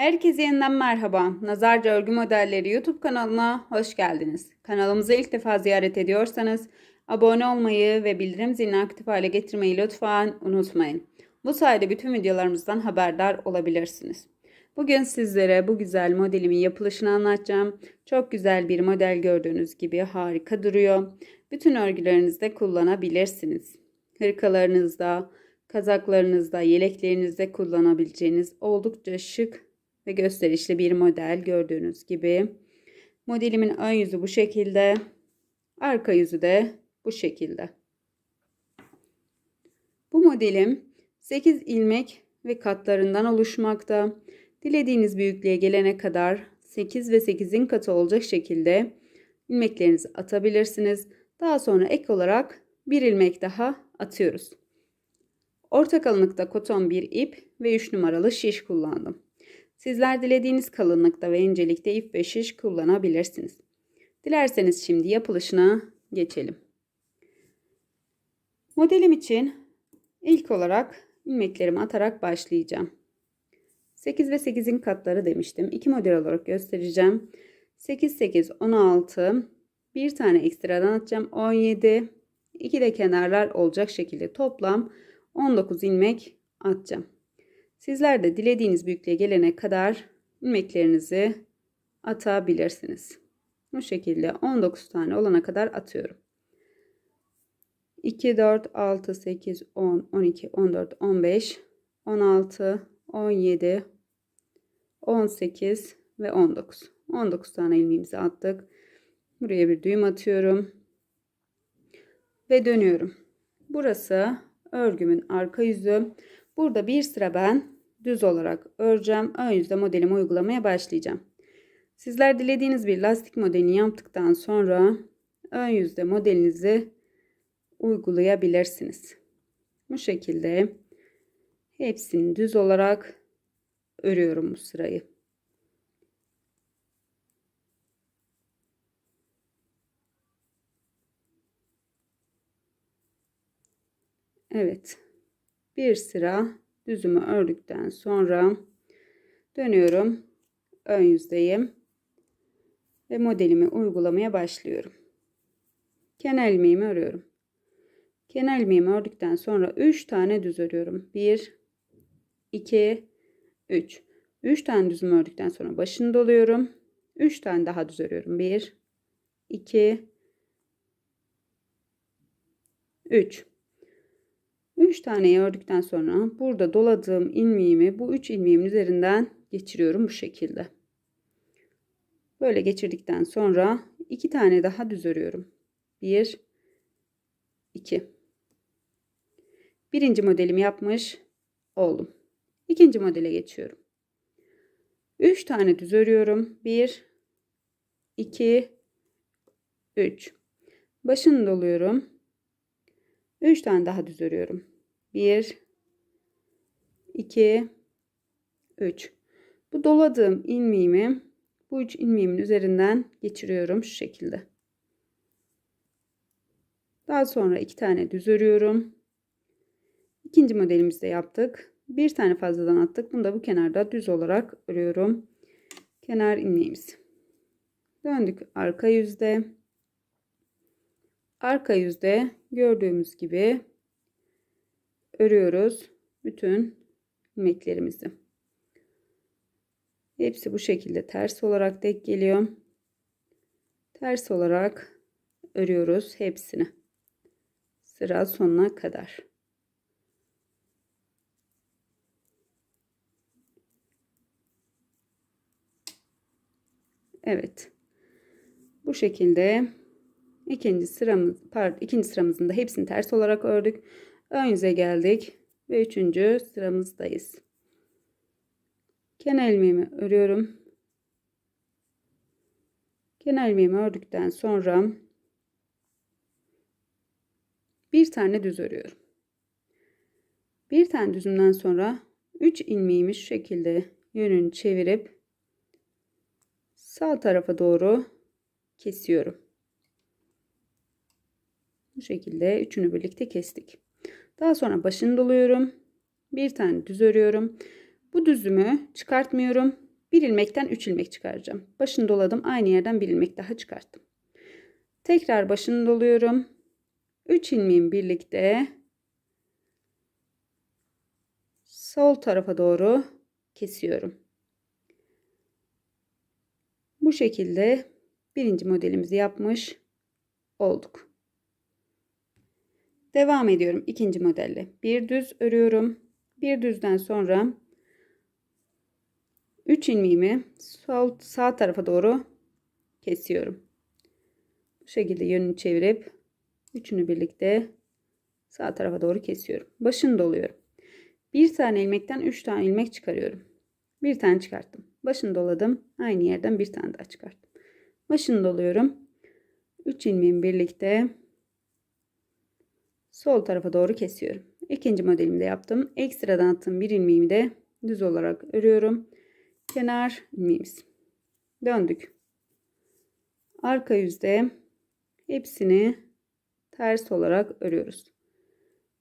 Herkese yeniden merhaba. Nazarca Örgü Modelleri YouTube kanalına hoş geldiniz. Kanalımızı ilk defa ziyaret ediyorsanız abone olmayı ve bildirim zilini aktif hale getirmeyi lütfen unutmayın. Bu sayede bütün videolarımızdan haberdar olabilirsiniz. Bugün sizlere bu güzel modelimin yapılışını anlatacağım. Çok güzel bir model gördüğünüz gibi harika duruyor. Bütün örgülerinizde kullanabilirsiniz. Hırkalarınızda, kazaklarınızda, yeleklerinizde kullanabileceğiniz oldukça şık ve gösterişli bir model gördüğünüz gibi. Modelimin ön yüzü bu şekilde. Arka yüzü de bu şekilde. Bu modelim 8 ilmek ve katlarından oluşmakta. Dilediğiniz büyüklüğe gelene kadar 8 ve 8'in katı olacak şekilde ilmeklerinizi atabilirsiniz. Daha sonra ek olarak bir ilmek daha atıyoruz. Orta kalınlıkta koton bir ip ve 3 numaralı şiş kullandım. Sizler dilediğiniz kalınlıkta ve incelikte ip ve şiş kullanabilirsiniz. Dilerseniz şimdi yapılışına geçelim. Modelim için ilk olarak ilmeklerimi atarak başlayacağım. 8 ve 8'in katları demiştim. İki model olarak göstereceğim. 8 8 16 bir tane ekstradan atacağım 17 2 de kenarlar olacak şekilde toplam 19 ilmek atacağım. Sizler de dilediğiniz büyüklüğe gelene kadar ilmeklerinizi atabilirsiniz. Bu şekilde 19 tane olana kadar atıyorum. 2, 4, 6, 8, 10, 12, 14, 15, 16, 17, 18 ve 19. 19 tane ilmeğimizi attık. Buraya bir düğüm atıyorum. Ve dönüyorum. Burası örgümün arka yüzü. Burada bir sıra ben düz olarak öreceğim. Ön yüzde modelimi uygulamaya başlayacağım. Sizler dilediğiniz bir lastik modelini yaptıktan sonra ön yüzde modelinizi uygulayabilirsiniz. Bu şekilde hepsini düz olarak örüyorum bu sırayı. Evet. Bir sıra düzümü ördükten sonra dönüyorum. Ön yüzdeyim. Ve modelimi uygulamaya başlıyorum. Kenar ilmeğimi örüyorum. Kenar ilmeğimi ördükten sonra 3 tane düz örüyorum. 1 2 3 3 tane düzümü ördükten sonra başını doluyorum. 3 tane daha düz örüyorum. 1 2 3 3 tane ördükten sonra burada doladığım ilmeğimi bu 3 ilmeğimin üzerinden geçiriyorum bu şekilde. Böyle geçirdikten sonra 2 tane daha düz örüyorum. 1 2 Birinci modelimi yapmış oldum. İkinci modele geçiyorum. 3 tane düz örüyorum. 1 2 3 Başını doluyorum. 3 tane daha düz örüyorum. 1 2 3 Bu doladığım ilmeğimi bu üç ilmeğimin üzerinden geçiriyorum şu şekilde. Daha sonra iki tane düz örüyorum. İkinci modelimizde yaptık. Bir tane fazladan attık. Bunu da bu kenarda düz olarak örüyorum. Kenar ilmeğimiz. Döndük arka yüzde. Arka yüzde gördüğümüz gibi örüyoruz bütün ilmeklerimizi. Hepsi bu şekilde ters olarak denk geliyor. Ters olarak örüyoruz hepsini. Sıra sonuna kadar. Evet. Bu şekilde ikinci sıramız pardon ikinci sıramızın da hepsini ters olarak ördük. Ön yüze geldik ve üçüncü sıramızdayız. Kenar ilmeğimi örüyorum. Kenar ilmeğimi ördükten sonra bir tane düz örüyorum. Bir tane düzümden sonra 3 ilmeğimi şu şekilde yönünü çevirip sağ tarafa doğru kesiyorum. Bu şekilde üçünü birlikte kestik. Daha sonra başını doluyorum. Bir tane düz örüyorum. Bu düzümü çıkartmıyorum. Bir ilmekten 3 ilmek çıkaracağım. Başını doladım. Aynı yerden bir ilmek daha çıkarttım. Tekrar başını doluyorum. 3 ilmeğim birlikte sol tarafa doğru kesiyorum. Bu şekilde birinci modelimizi yapmış olduk. Devam ediyorum ikinci modelle. Bir düz örüyorum. Bir düzden sonra 3 ilmeğimi sol sağ tarafa doğru kesiyorum. Bu şekilde yönünü çevirip üçünü birlikte sağ tarafa doğru kesiyorum. Başını doluyorum. Bir tane ilmekten 3 tane ilmek çıkarıyorum. Bir tane çıkarttım. Başını doladım. Aynı yerden bir tane daha çıkarttım. Başını doluyorum. 3 ilmeğimi birlikte sol tarafa doğru kesiyorum. İkinci modelimi de yaptım. Ekstradan attığım bir ilmeğimi de düz olarak örüyorum. Kenar ilmeğimiz. Döndük. Arka yüzde hepsini ters olarak örüyoruz.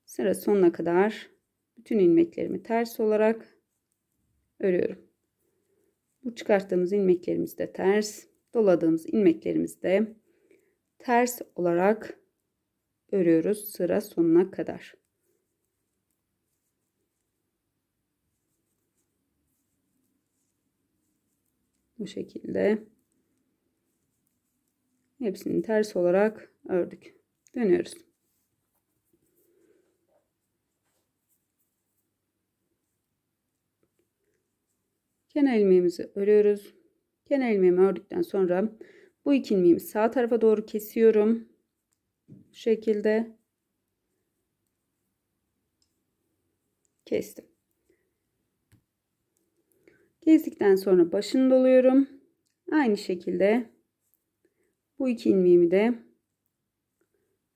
Sıra sonuna kadar bütün ilmeklerimi ters olarak örüyorum. Bu çıkarttığımız ilmeklerimiz de ters, doladığımız ilmeklerimiz de ters olarak örüyoruz sıra sonuna kadar. Bu şekilde hepsini ters olarak ördük. Dönüyoruz. Kenar ilmeğimizi örüyoruz. Kenar ilmeğimi ördükten sonra bu iki ilmeğimi sağ tarafa doğru kesiyorum. Bu şekilde kestim. Kestikten sonra başını doluyorum. Aynı şekilde bu iki ilmeğimi de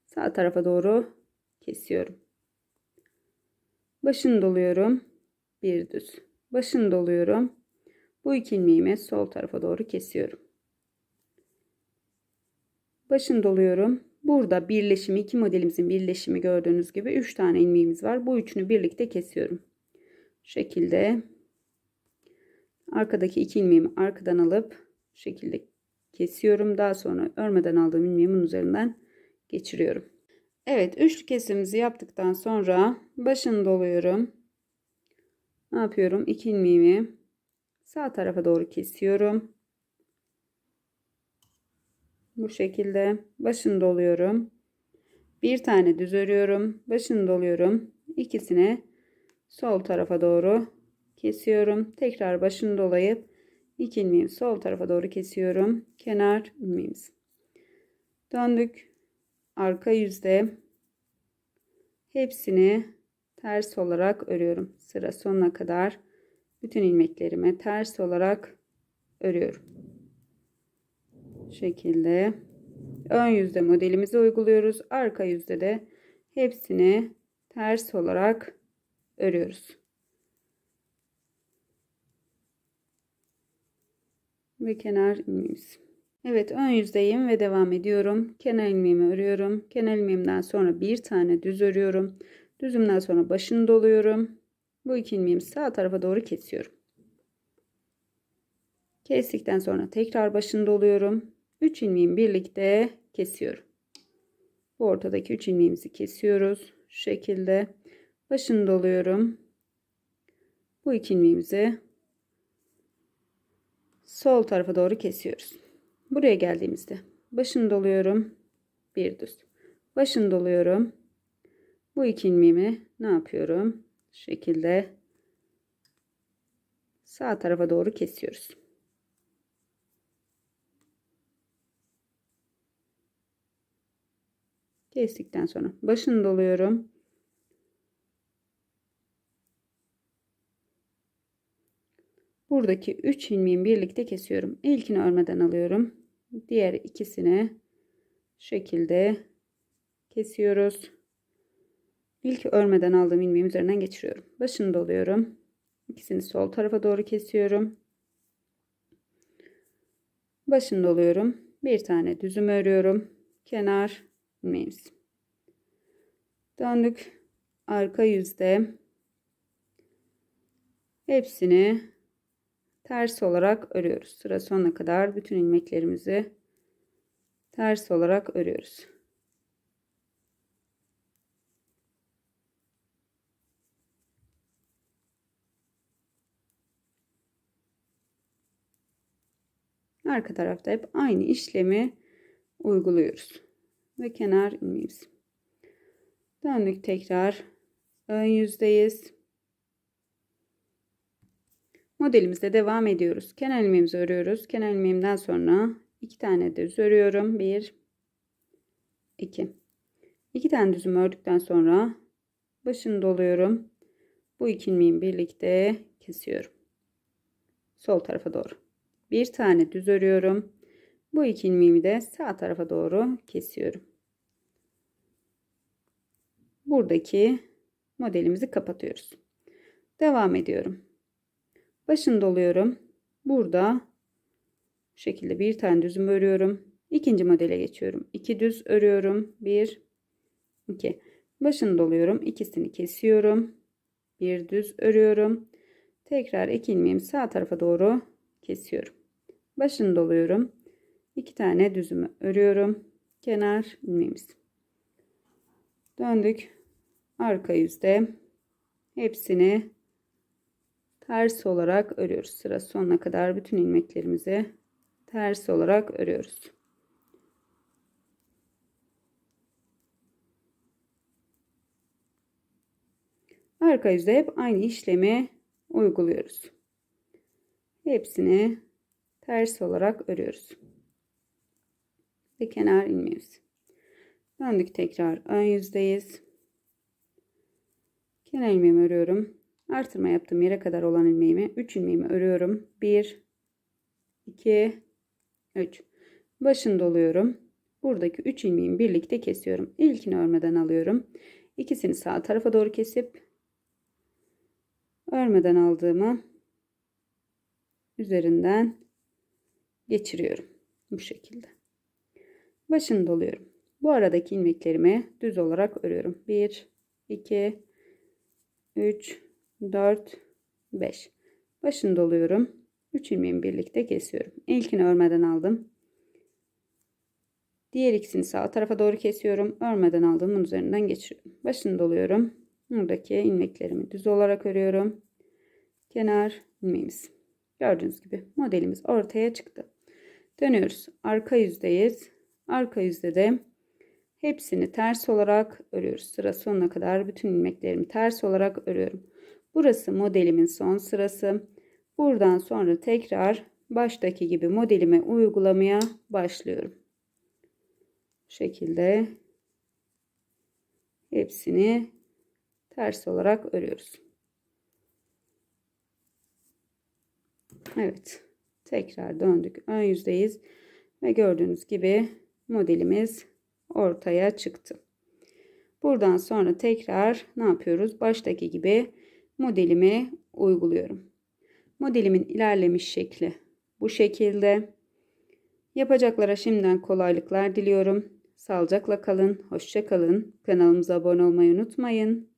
sağ tarafa doğru kesiyorum. Başını doluyorum. Bir düz. Başını doluyorum. Bu iki ilmeğimi sol tarafa doğru kesiyorum. Başını doluyorum. Burada birleşimi iki modelimizin birleşimi gördüğünüz gibi 3 tane ilmeğimiz var. Bu üçünü birlikte kesiyorum. Şu şekilde arkadaki iki ilmeğimi arkadan alıp şekilde kesiyorum. Daha sonra örmeden aldığım ilmeğimin üzerinden geçiriyorum. Evet üçlü kesimimizi yaptıktan sonra başını doluyorum. Ne yapıyorum? İki ilmeğimi sağ tarafa doğru kesiyorum. Bu şekilde başını doluyorum. Bir tane düz örüyorum. Başını doluyorum. İkisini sol tarafa doğru kesiyorum. Tekrar başını dolayıp iki ilmeğimi sol tarafa doğru kesiyorum. Kenar ilmeğimiz. Döndük. Arka yüzde hepsini ters olarak örüyorum. Sıra sonuna kadar bütün ilmeklerimi ters olarak örüyorum. Şekilde ön yüzde modelimizi uyguluyoruz. Arka yüzde de hepsini ters olarak örüyoruz. Ve kenar ilmeğimiz. Evet ön yüzdeyim ve devam ediyorum. Kenar ilmeğimi örüyorum. Kenar ilmeğimden sonra bir tane düz örüyorum. Düzümden sonra başını doluyorum. Bu iki ilmeğimi sağ tarafa doğru kesiyorum. Kestikten sonra tekrar başını doluyorum. 3 ilmeğimi birlikte kesiyorum. Bu ortadaki 3 ilmeğimizi kesiyoruz. Şu şekilde başını doluyorum. Bu iki ilmeğimizi sol tarafa doğru kesiyoruz. Buraya geldiğimizde başını doluyorum. Bir düz. Başını doluyorum. Bu iki ilmeğimi ne yapıyorum? Şu şekilde sağ tarafa doğru kesiyoruz. Kestikten sonra başını doluyorum. Buradaki 3 ilmeğimi birlikte kesiyorum. İlkini örmeden alıyorum. Diğer ikisini şekilde kesiyoruz. İlk örmeden aldığım ilmeğim üzerinden geçiriyorum. Başını doluyorum. İkisini sol tarafa doğru kesiyorum. Başını doluyorum. Bir tane düzüm örüyorum. Kenar ilmeğimiz. Döndük. Arka yüzde hepsini ters olarak örüyoruz. Sıra sonuna kadar bütün ilmeklerimizi ters olarak örüyoruz. Arka tarafta hep aynı işlemi uyguluyoruz. Ve kenar ilmeğimiz. Döndük tekrar. Ön yüzdeyiz. Modelimizde devam ediyoruz. Kenar ilmeğimizi örüyoruz. Kenar ilmeğimden sonra iki tane düz örüyorum. Bir, iki. İki tane düzümü ördükten sonra başını doluyorum. Bu iki ilmeğimi birlikte kesiyorum. Sol tarafa doğru. Bir tane düz örüyorum. Bu iki ilmeğimi de sağ tarafa doğru kesiyorum. Buradaki modelimizi kapatıyoruz. Devam ediyorum. Başını doluyorum. Burada bu şekilde bir tane düzüm örüyorum. İkinci modele geçiyorum. İki düz örüyorum. Bir, iki. Başını doluyorum. İkisini kesiyorum. Bir düz örüyorum. Tekrar iki ilmeğimi sağ tarafa doğru kesiyorum. Başını doluyorum. İki tane düzümü örüyorum. Kenar ilmeğimiz. Döndük. Arka yüzde hepsini ters olarak örüyoruz. Sıra sonuna kadar bütün ilmeklerimizi ters olarak örüyoruz. Arka yüzde hep aynı işlemi uyguluyoruz. Hepsini ters olarak örüyoruz. Ve kenar ilmeğimiz. Döndük tekrar ön yüzdeyiz. Kenar ilmeğimi örüyorum. Artırma yaptığım yere kadar olan ilmeğimi 3 ilmeğimi örüyorum. 1 2 3 başını doluyorum. Buradaki 3 ilmeğimi birlikte kesiyorum. İlkini örmeden alıyorum. İkisini sağ tarafa doğru kesip örmeden aldığımı üzerinden geçiriyorum. Bu şekilde. Başını doluyorum. Bu aradaki ilmeklerimi düz olarak örüyorum. 1 2 3 4 5 başını doluyorum. 3 ilmeğimi birlikte kesiyorum. İlkini örmeden aldım. Diğer ikisini sağ tarafa doğru kesiyorum. Örmeden aldığımın üzerinden geçiriyorum. Başını doluyorum. Buradaki ilmeklerimi düz olarak örüyorum. Kenar ilmeğimiz. Gördüğünüz gibi modelimiz ortaya çıktı. Dönüyoruz. Arka yüzdeyiz. Arka yüzde de hepsini ters olarak örüyoruz sıra sonuna kadar bütün ilmeklerimi ters olarak örüyorum Burası modelimin son sırası. Buradan sonra tekrar baştaki gibi modelime uygulamaya başlıyorum. Bu şekilde hepsini ters olarak örüyoruz. Evet. Tekrar döndük. Ön yüzdeyiz. Ve gördüğünüz gibi modelimiz ortaya çıktı. Buradan sonra tekrar ne yapıyoruz? Baştaki gibi modelime uyguluyorum. Modelimin ilerlemiş şekli bu şekilde. Yapacaklara şimdiden kolaylıklar diliyorum. Sağlıcakla kalın, hoşça kalın. Kanalımıza abone olmayı unutmayın.